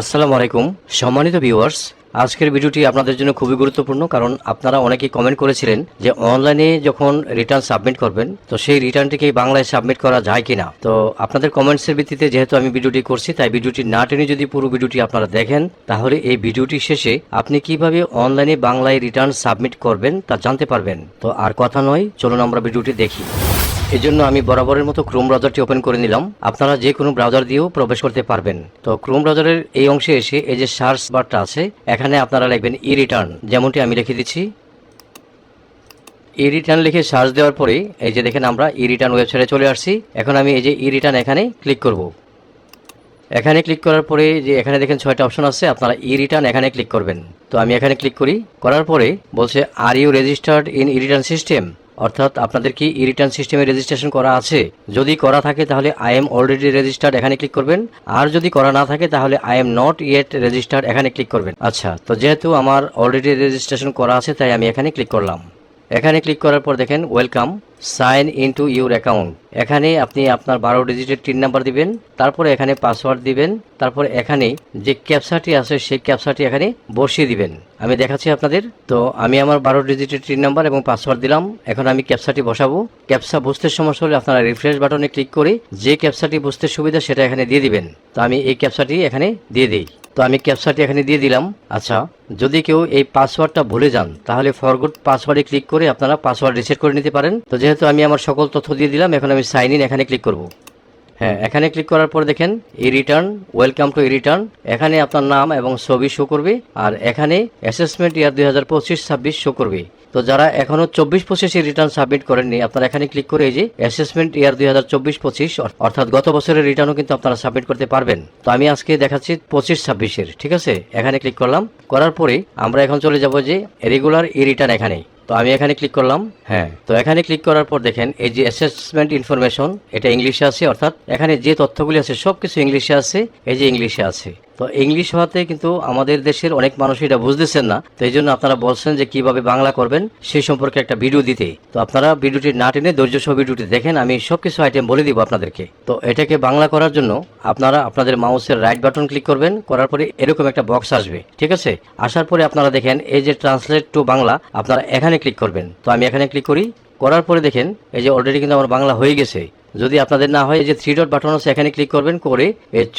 আসসালামু আলাইকুম। সম্মানিত ভিউয়ার্স, আজকের ভিডিওটি আপনাদের জন্য খুবই গুরুত্বপূর্ণ কারণ আপনারা অনেকেই কমেন্ট করেছিলেন যে অনলাইনে যখন রিটার্ন সাবমিট করবেন, তো সেই রিটার্নটিকে বাংলায় সাবমিট করা যায় কিনা। তো আপনাদের কমেন্টসের ভিত্তিতে যেহেতু আমি ভিডিওটি করছি, তাই ভিডিওটি না টেনে যদি পুরো ভিডিওটি আপনারা দেখেন, তাহলে এই ভিডিওটি শেষে আপনি কীভাবে অনলাইনে বাংলায় রিটার্ন সাবমিট করবেন তা জানতে পারবেন। তো আর কথা নয়, চলুন আমরা ভিডিওটি দেখি। এই জন্য আমি বরাবরের মতো ক্রোম ব্রাউজারটি ওপেন করে নিলাম। আপনারা যে কোনো ব্রাউজার দিয়েও প্রবেশ করতে পারবেন। তো ক্রোম ব্রাউজারের এই অংশে এসে এই যে সার্চ বারটা আছে, এখানে আপনারা লিখবেন ই রিটার্ন যেমনটি আমি লিখে দিচ্ছি। ই রিটার্ন লিখে সার্চ দেওয়ার পরে, এই যে দেখেন আমরা ই রিটার্ন ওয়েবসাইটে চলে আসছি। এখন আমি এই যে ই রিটার্ন এখানে ক্লিক করব। এখানে ক্লিক করার পরে যে এখানে দেখেন ছয়টা অপশন আছে, আপনারা ই রিটার্ন এখানে ক্লিক করবেন। তো আমি এখানে ক্লিক করি। করার পরে বলছে are you registered in e return system অর্থাৎ আপনাদের কি ই রিটার্ন সিস্টেমে রেজিস্ট্রেশন করা আছে? যদি করা থাকে তাহলে আই এম অলরেডি রেজিস্টার্ড এখানে ক্লিক করবেন। আর যদি করা না থাকে তাহলে I am not yet registered এখানে ক্লিক করবেন। আচ্ছা তো যেহেতু আমার অলরেডি রেজিস্ট্রেশন করা আছে, তাই আমি এখানে ক্লিক করলাম। এখানে ক্লিক করার পর দেখেন welcome sign in to your account এখানে আপনি আপনার বারো ডিজিটের টিন নাম্বার দিবেন, তারপরে এখানে পাসওয়ার্ড দিবেন, তারপরে এখানে যে ক্যাপসাটি আছে, সেই ক্যাপসাটি এখানে বসিয়ে দিবেন। আমি দেখাচ্ছি আপনাদের। তো আমি আমার বারো ডিজিটের টিন নাম্বার এবং পাসওয়ার্ড দিলাম, এখন আমি ক্যাপসাটি বসাবো। ক্যাপসা বুঝতে সমস্যা হলে আপনারা রিফ্রেশ বাটনে ক্লিক করে যে ক্যাপসাটি বুঝতে সুবিধা সেটা এখানে দিয়ে দিবেন। তো আমি এই ক্যাপসাটি এখানে দিয়ে দিই। তো আমি ক্যাপসাটি এখানে দিয়ে দিলাম। আচ্ছা যদি কেউ এই পাসওয়ার্ডটা ভুলে যান, তাহলে ফরগুড পাসওয়ার্ডে ক্লিক করে আপনারা পাসওয়ার্ড রিসেট করে নিতে পারেন। তো যেহেতু আমি আমার সকল তথ্য দিয়ে দিলাম, এখন আমি সাইন ইন এখানে ক্লিক করব। হ্যাঁ এখানে ক্লিক করার পর দেখেন e return welcome to e return এখানে আপনার নাম এবং ছবি শো করবে, আর এখানে অ্যাসেসমেন্ট ইয়ার দুই হাজার পঁচিশ ছাব্বিশ শো করবে। তো যারা এখনও চব্বিশ পঁচিশে রিটার্ন সাবমিট করেননি, আপনারা এখানে ক্লিক করে এই যে অ্যাসেসমেন্ট ইয়ার দুই হাজার চব্বিশ পঁচিশ অর্থাৎ গত বছরের রিটার্নও কিন্তু আপনারা সাবমিট করতে পারবেন। তো আমি আজকে দেখাচ্ছি পঁচিশ ছাব্বিশের, ঠিক আছে? এখানে ক্লিক করলাম। করার পরে আমরা এখন চলে যাব যে রেগুলার ই রিটার্ন এখানে। তো আমি এখানে ক্লিক করলাম হ্যাঁ। তো এখানে ক্লিক করার পর দেখেন, এই যে অ্যাসেসমেন্ট ইনফরমেশন এটা ইংলিশে আছে, অর্থাৎ এখানে যে তথ্যগুলি আছে সব কিছু ইংলিশে আছে, এই যে ইংলিশে আছে। তো ইংলিশ হওয়াতে কিন্তু আমাদের দেশের অনেক মানুষ এটা বুঝতেছেন না। তো এই জন্য আপনারা বলছেন যে কীভাবে বাংলা করবেন, সেই সম্পর্কে একটা ভিডিও দিতে। তো আপনারা ভিডিওটি না টেনে ধৈর্য সহ ভিডিওটি দেখেন, আমি সব কিছু আইটেম বলে দিব আপনাদেরকে। তো এটাকে বাংলা করার জন্য আপনারা আপনাদের মাউসের রাইট বাটন ক্লিক করবেন, করার পরে এরকম একটা বক্স আসবে, ঠিক আছে? আসার পরে আপনারা দেখেন, এই যে ট্রান্সলেট টু বাংলা, আপনারা এখানে ক্লিক করবেন। তো আমি এখানে ক্লিক করি, করার পরে দেখেন, এই যে অলরেডি কিন্তু আমার বাংলা হয়ে গেছে। যদি আপনাদের না হয় যে থ্রি ডট বাটন আছে, এখানে ক্লিক করবেন, করে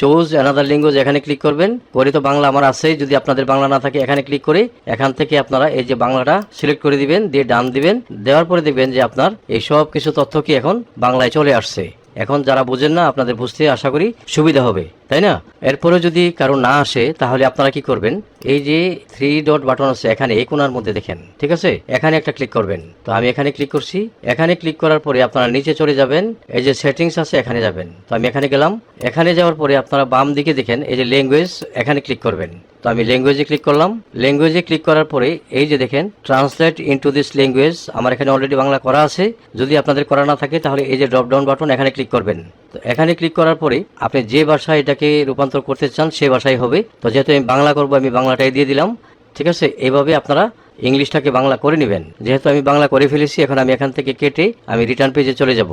চোজ অ্যানাদার ল্যাঙ্গুয়েজ এখানে ক্লিক করবেন, করে তো বাংলা আমার আছে, যদি আপনাদের বাংলা না থাকে, এখানে ক্লিক করে, এখান থেকে আপনারা এই যে বাংলাটা সিলেক্ট করে দিবেন, দিয়ে ডান দিবেন, দেওয়ার পরে দেখবেন যে আপনার এই সব কিছু তথ্য কি এখন বাংলায় চলে আসছে। এখন যারা বুঝেন না, আপনাদের বুঝতে আশা করি সুবিধা হবে। তাই না? এরপরে যদি কারও না আসে, তাহলে আপনারা কি করবেন? এই যে থ্রি ডট বাটন আছে, এখানে এই কোনার মধ্যে দেখেন, ঠিক আছে? এখানে একটা ক্লিক করবেন। তো আমি এখানে ক্লিক করছি। এখানে ক্লিক করার পরে আপনারা নিচে চলে যাবেন। এই যে সেটিংস আছে, এখানে যাবেন। তো আমি এখানে গেলাম। এখানে যাওয়ার পরে আপনারা বাম দিকে দেখেন, এই যে ল্যাঙ্গুয়েজ এখানে ক্লিক করবেন। তো আমি ল্যাঙ্গুয়েজে ক্লিক করলাম। ল্যাঙ্গুয়েজে ক্লিক করার পরে এই যে দেখেন ট্রান্সলেট ইনটু দিস ল্যাঙ্গুয়েজ আমার এখানে অলরেডি বাংলা করা আছে। যদি আপনাদের করা না থাকে, তাহলে এই যে ড্রপ ডাউন বাটন এখানে ক্লিক করবেন। তো এখানে ক্লিক করার পরে আপনি যে ভাষায় এটাকে রূপান্তর করতে চান, সে ভাষায় হবে। তো যেহেতু আমি বাংলা করব, আমি বাংলাটাই দিয়ে দিলাম। ঠিক আছে? এইভাবে আপনারা ইংলিশটাকে বাংলা করে নেবেন। যেহেতু আমি বাংলা করে ফেলেছি, এখন আমি এখান থেকে কেটে আমি রিটার্ন পেজে চলে যাব।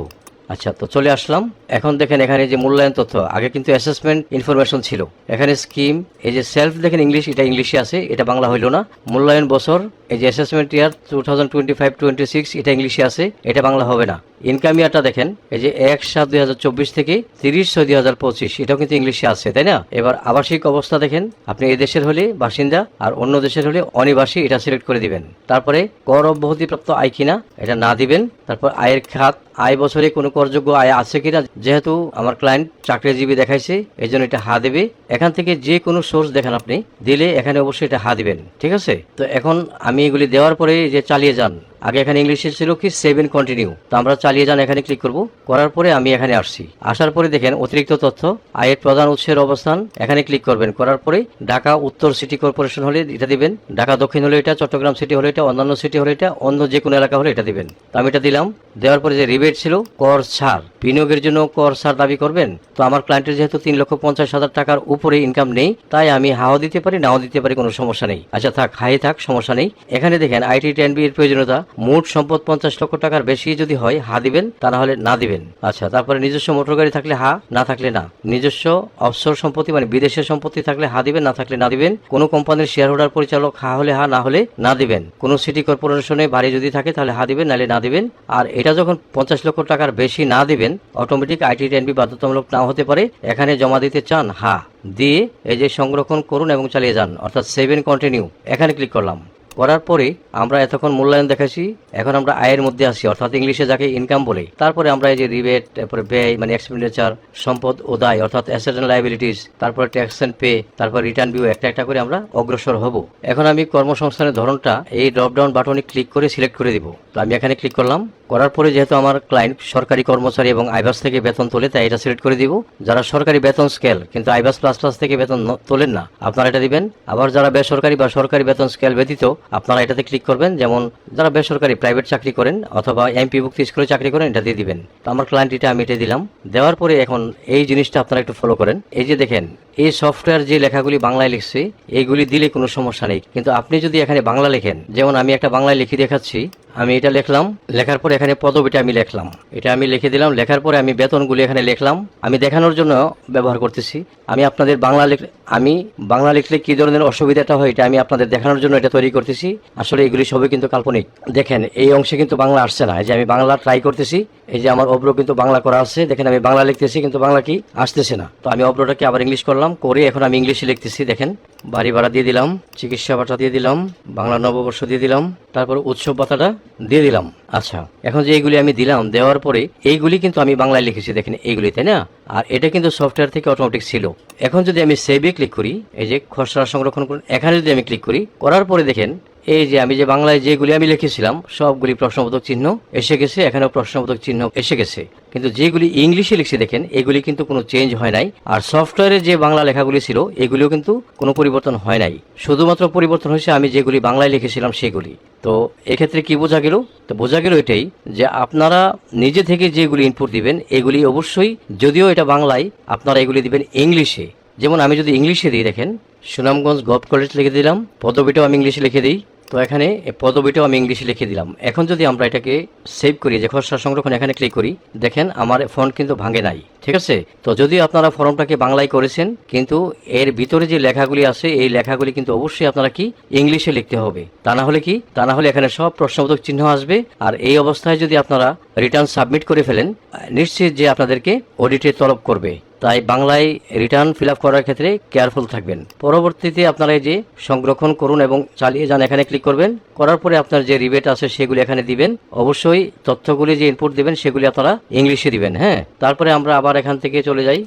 আচ্ছা তো চলে আসলাম। এখন দেখেন এখানে যে মূল্যায়ন তথ্য, আগে কিন্তু অ্যাসেসমেন্ট ইনফরমেশন ছিল। এখানে স্কিম এই যে সেলফ দেখেন ইংলিশ, এটা ইংলিশে আছে, এটা বাংলা হইল না। মূল্যায়ন বছর, এই যে assessment year two thousand twenty five twenty six এটা ইংলিশে আছে, এটা বাংলা হবে না। ইনকাম ইয়ারটা দেখেন, এই যে এক সাত দুই হাজার চব্বিশ থেকে তিরিশ ছয় দুই হাজার পঁচিশ, এটাও কিন্তু ইংলিশে আছে, তাই না? এবার আবাসিক অবস্থা দেখেন, আপনি এই দেশের হলে বাসিন্দা আর অন্য দেশের হলে অনিবাসী, এটা সিলেক্ট করে দিবেন। তারপরে কর অব্যাহতিপ্রাপ্ত আয় কিনা, এটা না দিবেন। তারপর আয়ের খাত, আয় বছরে কোনো করযোগ্য আয় আছে কিনা, যেহেতু আমার ক্লায়েন্ট চাকরিজীবী দেখাইছে এই জন্য এটা হা দেবে। এখান থেকে যে কোনো সোর্স দেখেন আপনি, দিলে এখানে অবশ্যই এটা হা দিবেন, ঠিক আছে? তো এখন আমি এগুলি দেওয়ার পরে যে চালিয়ে যান আগে এখানে ইংলিশে ছিল কি সেভেন কন্টিনিউ তো আমরা চালিয়ে যান, এখানে ক্লিক করব। করার পরে আমি এখানে আসছি। আসার পরে দেখেন অতিরিক্ত তথ্য, আয়ের প্রধান উৎসের অবস্থান, এখানে ক্লিক করবেন। করার পরে ঢাকা উত্তর সিটি কর্পোরেশন হলে এটা দিবেন, ঢাকা দক্ষিণ হলে এটা, চট্টগ্রাম সিটি হলে এটা, অন্যান্য সিটি হলে এটা, অন্য যে কোনো এলাকা হলে এটা দিবেন। তো আমি এটা দিলাম। দেওয়ার পরে যে রিবেট ছিল, কর ছাড়। বিনিয়োগের জন্য কর ছাড় দাবি করবেন। তো আমার ক্লায়েন্টের যেহেতু তিন লক্ষ পঞ্চাশ হাজার টাকার উপরে ইনকাম নেই, তাই আমি হাও দিতে পারি, নাও দিতে পারি, কোনো সমস্যা নেই। আচ্ছা থাক, হাই থাক, সমস্যা নেই। এখানে দেখেন আইটি টেন বি এর প্রয়োজনীয়তা মোট সম্পদ পঞ্চাশ লক্ষ টাকার বেশি যদি হয়, হা দিবেন, তা না হলে না দিবেন। আচ্ছা তারপরে নিজস্ব মোটর গাড়ি থাকলে হা, না থাকলে না। নিজস্ব অবসর সম্পত্তি মানে বিদেশের সম্পত্তি থাকলে হা দিবেন, না থাকলে না দিবেন। কোনো কোম্পানির শেয়ার হোল্ডার পরিচালক হা হলে, হা না হলে না দিবেন। কোনো সিটি কর্পোরেশনে বাড়ি যদি থাকে, তাহলে হা দিবেন, নাহলে না দিবেন। আর এটা যখন পঞ্চাশ লক্ষ টাকার বেশি না দিবেন অটোমেটিক আইটি টেনবি বাধ্যতামূলক নাও হতে পারে। এখানে জমা দিতে চান, হা। দিয়ে এই যে সংরক্ষণ করুন এবং চালিয়ে যান, অর্থাৎ সেভেন কন্টিনিউ এখানে ক্লিক করলাম। করার পরে আমরা এতক্ষণ মূল্যায়ন দেখাচ্ছি এখন আমরা আয়ের মধ্যে আসি অর্থাৎ ইংলিশে যাকে ইনকাম বলে। তারপরে আমরা এই যে রিবেট তারপরে ব্যয় মানে এক্সপেন্ডিচার সম্পদ ও দায়, অর্থাৎ অ্যাসেট অ্যান্ড লাইবিলিটিস তারপরে ট্যাক্স অ্যান্ড পে তারপর রিটার্ন ভিউ একটা একটা করে আমরা অগ্রসর হব। এখন আমি কর্মসংস্থানের ধরনটা এই ড্রপডাউন বাটনে ক্লিক করে সিলেক্ট করে দিব। তো আমি এখানে ক্লিক করলাম। করার পরে যেহেতু আমার ক্লায়েন্ট সরকারি কর্মচারী এবং আইবাস থেকে বেতন তোলে, তাই এটা সিলেক্ট করে দিব। যারা সরকারি বেতন স্কেল কিন্তু আইবাস প্লাস প্লাস থেকে বেতন তোলেন না, আপনারা এটা দিবেন। আবার যারা বেসরকারি বা সরকারি বেতন স্কেল ব্যতীত আপনারা এটাতে ক্লিক করবেন, যেমন যারা বেসরকারি প্রাইভেট চাকরি করেন অথবা এমপি ভুক্তি স্কুলে চাকরি করেন, এটা দিয়ে দিবেন। তো আমার ক্লায়েন্ট এটা আমি এটা দিলাম। দেওয়ার পরে এখন এই জিনিসটা আপনারা একটু ফলো করেন। এই যে দেখেন, এই সফটওয়্যার যে লেখাগুলি বাংলায় লিখছে, এইগুলি দিলে কোনো সমস্যা নেই। কিন্তু আপনি যদি এখানে বাংলা লেখেন, যেমন আমি একটা বাংলায় লিখে দেখাচ্ছি আমি এটা লিখলাম। লেখার পর এখানে পদবিটা আমি লিখলাম। এটা আমি লিখে দিলাম। লেখার পরে আমি বেতনগুলি এখানে লিখলাম। আমি দেখানোর জন্য ব্যবহার করতেছি। আমি আপনাদের বাংলা আমি বাংলা লিখলে কী ধরনের অসুবিধাটা হয় এটা আমি আপনাদের দেখানোর জন্য এটা তৈরি করতেছি। আসলে এগুলি সবই কিন্তু কাল্পনিক। দেখেন, এই অংশে কিন্তু বাংলা আসছে না। যে আমি বাংলা ট্রাই করতেছি এই যে আমার অব্র কিন্তু বাংলা করা আছে, দেখেন আমি বাংলা লিখতেছি, কিন্তু বাংলা কি আসতেছে না। তো আমি অব্রটাকে আবার ইংলিশ করলাম, করে এখন আমি ইংলিশে লিখতেছি, দেখেন। বাড়ি ভাড়া দিয়ে দিলাম, চিকিৎসা ভাতা দিয়ে দিলাম, বাংলা নববর্ষ দিয়ে দিলাম, তারপর উৎসব ভাতাটা দিয়ে দিলাম। আচ্ছা এখন যে এইগুলি আমি দিলাম, দেওয়ার পরে এইগুলি কিন্তু আমি বাংলায় লিখেছি, দেখেন এইগুলি, তাই না? আর এটা কিন্তু সফটওয়্যার থেকে অটোমেটিক ছিল। এখন যদি আমি সেভে ক্লিক করি, এই যে খসড়া সংরক্ষণ করুন, এখানে যদি আমি ক্লিক করি, করার পরে দেখেন এই যে আমি যে বাংলায় যেগুলি আমি লিখেছিলাম, সবগুলি প্রশ্নবোধক চিহ্ন এসে গেছে, এখানেও প্রশ্নবোধক চিহ্ন এসে গেছে। কিন্তু যেগুলি ইংলিশে লিখছে দেখেন, এগুলি কিন্তু কোনো চেঞ্জ হয় নাই। আর সফটওয়্যারে যে বাংলা লেখাগুলি ছিল, এগুলিও কিন্তু কোনো পরিবর্তন হয় নাই। শুধুমাত্র পরিবর্তন হয়েছে আমি যেগুলি বাংলায় লিখেছিলাম সেগুলি। তো এক্ষেত্রে কি বোঝা গেল? তো বোঝা গেল এটাই যে আপনারা নিজে থেকে যেগুলি ইনপুট দিবেন, এগুলি অবশ্যই যদিও এটা বাংলায়, আপনারা এগুলি দিবেন ইংলিশে। যেমন আমি যদি ইংলিশে দিই দেখেন, সুনামগঞ্জ গভ কলেজ লিখে দিলাম, পদবিটাও আমি ইংলিশে লিখে দিই। তো এখানে পদবিটাও আমি ইংলিশে লিখে দিলাম। এখন যদি আমরা এটাকে সেভ করি, যে খসড়া সংরক্ষণ এখানে ক্লিক করি, দেখেন আমার ফোন কিন্তু ভাঙে নাই। ঠিক আছে? তো যদি আপনারা ফর্মটাকে বাংলায় করেছেন, কিন্তু এর ভিতরে যে লেখাগুলি আছে, এই লেখাগুলি কিন্তু অবশ্যই আপনারা কি ইংলিশে লিখতে হবে। তা না হলে কি? তা না হলে এখানে সব প্রশ্নবোধক চিহ্ন আসবে। আর এই অবস্থায় যদি আপনারা রিটার্ন সাবমিট করে ফেলেন, নিশ্চিত যে আপনাদেরকে অডিটে তলব করবে। তাই বাংলায় রিটার্ন ফিল করার ক্ষেত্রে কেয়ারফুল থাকবেন। পরবর্তীতে আপনারা যে সংরক্ষণ করুন এবং চালিয়ে যান, এখানে ক্লিক করবেন। করার পরে আপনার যে রিবেট আছে, সেগুলি এখানে দিবেন। অবশ্যই তথ্যগুলি যে ইনপুট দিবেন, সেগুলি আপনারা ইংলিশে দিবেন হ্যাঁ? তারপরে আমরা আবার এখান থেকে চলে যাই।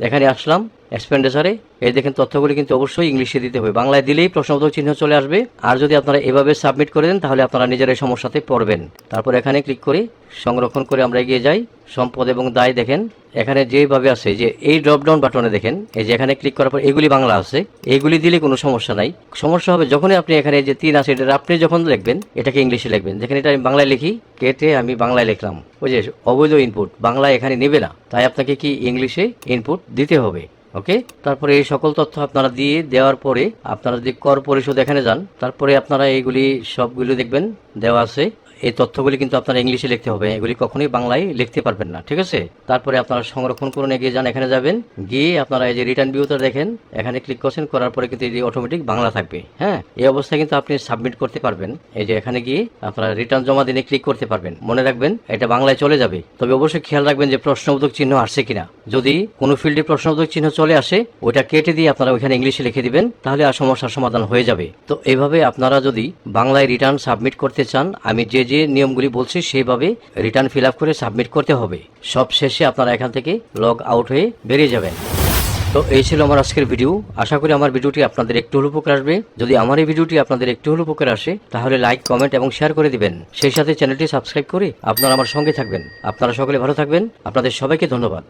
এখানে আসলাম। এক্সপেন্ডিচারে এই দেখেন, তথ্যগুলি কিন্তু অবশ্যই ইংলিশে দিতে হবে। বাংলায় দিলেই প্রশ্নবোধক চিহ্ন চলে আসবে। আর যদি আপনারা এভাবে সাবমিট করে দেন, তাহলে আপনারা নিজের এই সমস্যাতে পড়বেন। তারপর এখানে ক্লিক করে, সংরক্ষণ করে আমরা এগিয়ে যাই। সম্পদ এবং দায় দেখেন, এখানে যেভাবে আছে, যে এই ড্রপডাউন বাটনে দেখেন, এই যে এখানে ক্লিক করার পর এগুলি বাংলা আছে। এগুলি দিলে কোনো সমস্যা নাই। সমস্যা হবে যখনই আপনি এখানে যে তিন আছে এটা আপনি যখন লিখবেন, এটাকে ইংলিশে লিখবেন। যেখানে এটা আমি বাংলায় লিখি, কেটে আমি বাংলায় লিখলাম। ওই যে অবৈধ ইনপুট বাংলায় এখানে নেবে না। তাই আপনাকে কি ইংলিশে ইনপুট দিতে হবে? ওকে তারপরে এই সকল তথ্য আপনারা দিয়ে দেওয়ার পরে আপনারা যদি কর পরিশোধ এখানে যান, তারপরে আপনারা এইগুলি সবগুলো দেখবেন, দেওয়া আছে। এই তথ্যগুলি কিন্তু আপনারা ইংলিশে লিখতে হবে, এগুলি কখনোই বাংলায় লিখতে পারবেন না, ঠিক আছে? তারপরে আপনারা সংরক্ষণ করুন, এগিয়ে যান, এখানে যাবেন। গিয়ে আপনারা এই যে রিটার্ন ভিউটা দেখেন, এখানে ক্লিক করছেন, করার পরে কিন্তু এই অটোমেটিক বাংলা থাকবে হ্যাঁ? এই অবস্থায় কিন্তু আপনি সাবমিট করতে পারবেন। এই যে এখানে গিয়ে আপনারা রিটার্ন জমা দিনে ক্লিক করতে পারবেন। মনে রাখবেন, এটা বাংলায় চলে যাবে। তবে অবশ্যই খেয়াল রাখবেন যে প্রশ্নবোধক চিহ্ন আসছে কিনা। যদি কোনো ফিল্ডে প্রশ্নবোধক চিহ্ন চলে আসে, ওইটা কেটে দিয়ে আপনারা ওইখানে ইংলিশে লিখে দিবেন, তাহলে আর সমস্যার সমাধান হয়ে যাবে। তো এইভাবে আপনারা যদি বাংলায় রিটার্ন সাবমিট করতে চান, আমি যে যে নিয়মগুলি বলছি সেইভাবে রিটার্ন ফিল আপ করে সাবমিট করতে হবে। সব শেষে আপনারা এখান থেকে লগ আউট হয়ে বেরিয়ে যাবেন। তো এই ছিল আমার আজকের ভিডিও। আশা করি আমার ভিডিওটি আপনাদের একটু হলেও উপকার আসবে। যদি আমার এই ভিডিওটি আপনাদের একটু হলেও উপকার আসে, তাহলে লাইক, কমেন্ট এবং শেয়ার করে দিবেন। সেই সাথে চ্যানেলটি সাবস্ক্রাইব করে আপনারা আমার সঙ্গে থাকবেন। আপনারা সকলে ভালো থাকবেন। আপনাদের সবাইকে ধন্যবাদ।